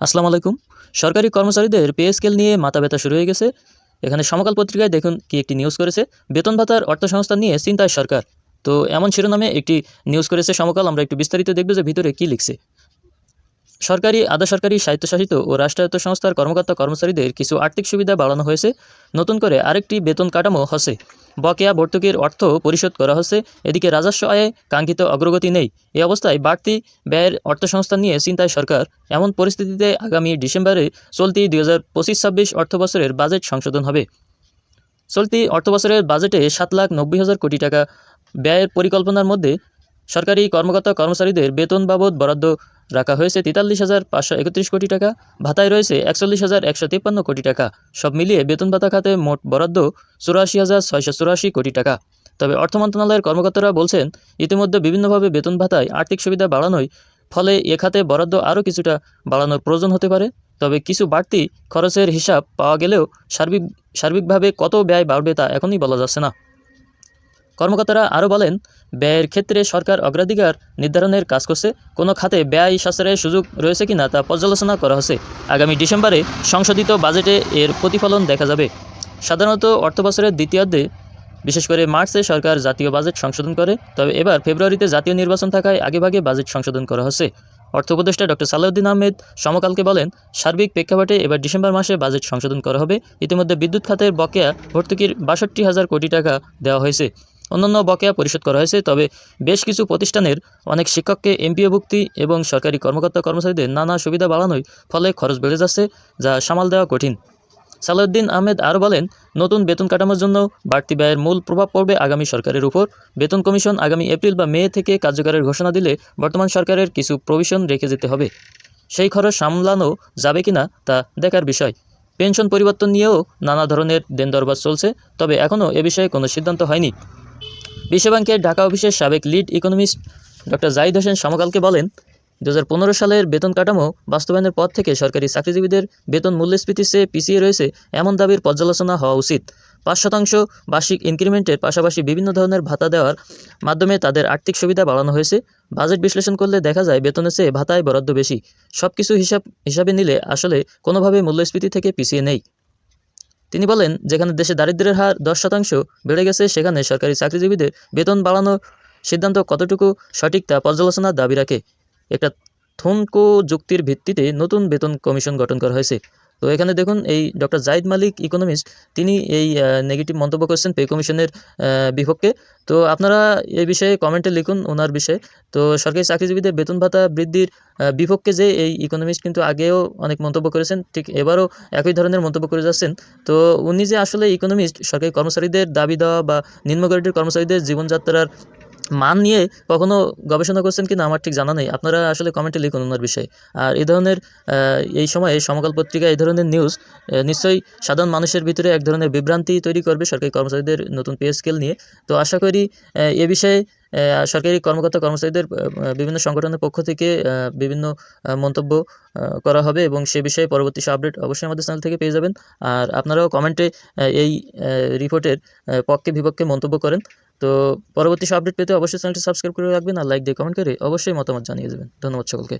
আসসালামু আলাইকুম। সরকারি কর্মচারীদের পে স্কেল নিয়ে মাথা ব্যথা শুরু হয়ে গেছে। এখানে সমকাল পত্রিকায় দেখুন কি একটি নিউজ করেছে। বেতন ভাতার অর্থসংস্থান নিয়ে চিন্তায় সরকার। তো এমন শিরোনামে একটি নিউজ করেছে সমকাল। আমরা একটু বিস্তারিত দেখব যে ভিতরে কী লিখছে। সরকারি আধা সরকারি স্বায়ত্তশাসিত ও রাষ্ট্রায়ত্ত সংস্থার কর্মকর্তা কর্মচারীদের কিছু আর্থিক সুবিধা বাড়ানো হয়েছে। নতুন করে আরেকটি বেতন কাঠামো হচ্ছে। বকেয়া ভর্তুকির অর্থ পরিশোধ করা হচ্ছে। এদিকে রাজস্ব আয়ে কাঙ্ক্ষিত অগ্রগতি নেই। এই অবস্থায় বাড়তি ব্যয়ের অর্থসংস্থান নিয়ে চিন্তায় সরকার। এমন পরিস্থিতিতে আগামী ডিসেম্বরে চলতি দুই হাজার পঁচিশ ছাব্বিশ অর্থবছরের বাজেট সংশোধন হবে। চলতি অর্থবছরের বাজেটে সাত লাখ নব্বই হাজার কোটি টাকা ব্যয়ের পরিকল্পনার মধ্যে সরকারি কর্মকর্তা কর্মচারীদের বেতন বাবদ বরাদ্দ রাখা হয়েছে তেতাল্লিশ হাজার পাঁচশো একত্রিশ কোটি টাকা, ভাতায় রয়েছে একচল্লিশ হাজার একশো তিপ্পান্ন কোটি টাকা। সব মিলিয়ে বেতন ভাতা খাতে মোট বরাদ্দ চুরাশি হাজার ছয়শো চুরাশি কোটি টাকা। তবে অর্থ মন্ত্রণালয়ের কর্মকর্তারা বলছেন, ইতিমধ্যে বিভিন্নভাবে বেতন ভাতায় আর্থিক সুবিধা বাড়ানোয়, ফলে এ খাতে বরাদ্দ আরও কিছুটা বাড়ানোর প্রয়োজন হতে পারে। তবে কিছু বাড়তি খরচের হিসাব পাওয়া গেলেও সার্বিক সার্বিকভাবে কত ব্যয় বাড়বে তা এখনই বলা যাচ্ছে না। কর্মকর্তারা আরও বলেন, ব্যয়ের ক্ষেত্রে সরকার অগ্রাধিকার নির্ধারণের কাজ করছে। কোনো খাতে ব্যয় সাশ্রয়ের সুযোগ রয়েছে কিনা তা পর্যালোচনা করা হচ্ছে। আগামী ডিসেম্বরে সংশোধিত বাজেটে এর প্রতিফলন দেখা যাবে। সাধারণত অর্থবছরের দ্বিতীয়ার্ধে, বিশেষ করে মার্চে সরকার জাতীয় বাজেট সংশোধন করে, তবে এবার ফেব্রুয়ারিতে জাতীয় নির্বাচন থাকায় আগেভাগে বাজেট সংশোধন করা হচ্ছে। অর্থ উপদেষ্টা ডক্টর সালাউদ্দিন আহমেদ সমকালকে বলেন, সার্বিক প্রেক্ষাপটে এবার ডিসেম্বর মাসে বাজেট সংশোধন করা হবে। ইতিমধ্যে বিদ্যুৎ খাতের বকেয়া ভর্তুকির বাষট্টি হাজার কোটি টাকা দেওয়া হয়েছে। অন্যান্য বকেয়া পরিশোধ করা হয়েছে, তবে বেশ কিছু প্রতিষ্ঠানের অনেক শিক্ষককে এমপিও এমপিওভুক্তি এবং সরকারি কর্মকর্তা কর্মচারীদের নানা সুবিধা বাড়ানোর ফলে খরচ বেড়ে যাচ্ছে, যা সামাল দেওয়া কঠিন। সালাউদ্দিন আহমেদ আরও বলেন, নতুন বেতন কাঠামোর জন্য বাড়তি ব্যয়ের মূল প্রভাব পড়বে আগামী সরকারের উপর। বেতন কমিশন আগামী এপ্রিল বা মে থেকে কার্যকরের ঘোষণা দিলে বর্তমান সরকারের কিছু প্রভিশন রেখে যেতে হবে। সেই খরচ সামলানো যাবে কিনা তা দেখার বিষয়। পেনশন পরিবর্তন নিয়েও নানা ধরনের দেন দরবার চলছে, তবে এখনও এ বিষয়ে কোনো সিদ্ধান্ত হয়নি। বিশ্বব্যাংকের ঢাকা অফিসের সাবেক lead economist doctor Zahid Hossain সমকালকে বলেন দু হাজার পনেরো সালের বেতন কাঠামো বাস্তবায়নের পর থেকে সরকারি চাকরিজীবীদের বেতন মূল্যস্ফীতির চেয়ে পিছিয়ে রয়েছে এমন দাবির পর্যালোচনা হওয়া উচিত। পাঁচ শতাংশ বার্ষিক ইনক্রিমেন্টের পাশাপাশি বিভিন্ন ধরনের ভাতা দেওয়ার মাধ্যমে তাদের আর্থিক সুবিধা বাড়ানো হয়েছে। বাজেট বিশ্লেষণ করলে দেখা যায় বেতনের চেয়ে ভাতায় বরাদ্দ বেশি। সব কিছু হিসাব হিসাবে নিলে আসলে কোনোভাবে মূল্যস্ফীতি থেকে পিছিয়ে নেই। তিনি বলেন, যেখানে দেশে দারিদ্রের হার দশ শতাংশ বেড়ে গেছে, সেখানে সরকারি চাকরিজীবীদের বেতন বাড়ানোর সিদ্ধান্ত কতটুকু সঠিক তা পর্যালোচনার দাবি রাখে। একটা থমকো যুক্তির ভিত্তিতে নতুন বেতন কমিশন গঠন করা হয়েছে। তো এখানে দেখুন, এই ডক্টর জাহিদ মালিক ইকোনমিস্ট তিনি এই নেগেটিভ মন্তব্য করছেন পে কমিশনের বিপক্ষে। তো আপনারা এই বিষয়ে কমেন্টে লিখুন ওনার বিষয়ে। তো সরকারি চাকরিজীবীদের বেতন ভাতা বৃদ্ধির বিপক্ষে যে এই ইকোনমিস্ট কিন্তু আগেও অনেক মন্তব্য করেছেন, ঠিক এবারও একই ধরনের মন্তব্য করে যাচ্ছেন। তো উনি যে আসলে ইকোনমিস্ট সরকারি কর্মচারীদের দাবি দেওয়া বা নিম্ন কর্মচারীদের জীবনযাত্রার মান নিয়ে কখনো গবেষণা করছেন কিনা আমার ঠিক জানা নেই। আপনারা আসলে কমেন্টে লিখুন ওনার বিষয়ে। আর এই ধরনের এই সময়ে সমকাল পত্রিকা এই ধরনের নিউজ নিশ্চয়ই সাধারণ মানুষের ভিতরে এক ধরনের বিভ্রান্তি তৈরি করবে সরকারি কর্মচারীদের নতুন পে স্কেল নিয়ে। তো আশা করি এ বিষয়ে সরকারি কর্মকর্তা কর্মচারীদের বিভিন্ন সংগঠনের পক্ষ থেকে বিভিন্ন মন্তব্য করা হবে এবং সে বিষয়ে পরবর্তী আপডেট অবশ্যই আমাদের চ্যানেল থেকে পেয়ে যাবেন। আর আপনারাও কমেন্টে এই রিপোর্টের পক্ষে বিপক্ষে মন্তব্য করেন। তো পরবর্তী সব আপডেট পেতে অবশ্যই চ্যানেলটি সাবস্ক্রাইব করে রাখবেন আর লাইক দিয়ে কমেন্ট করে অবশ্যই মতামত জানিয়ে দেবেন। ধন্যবাদ সকলকে।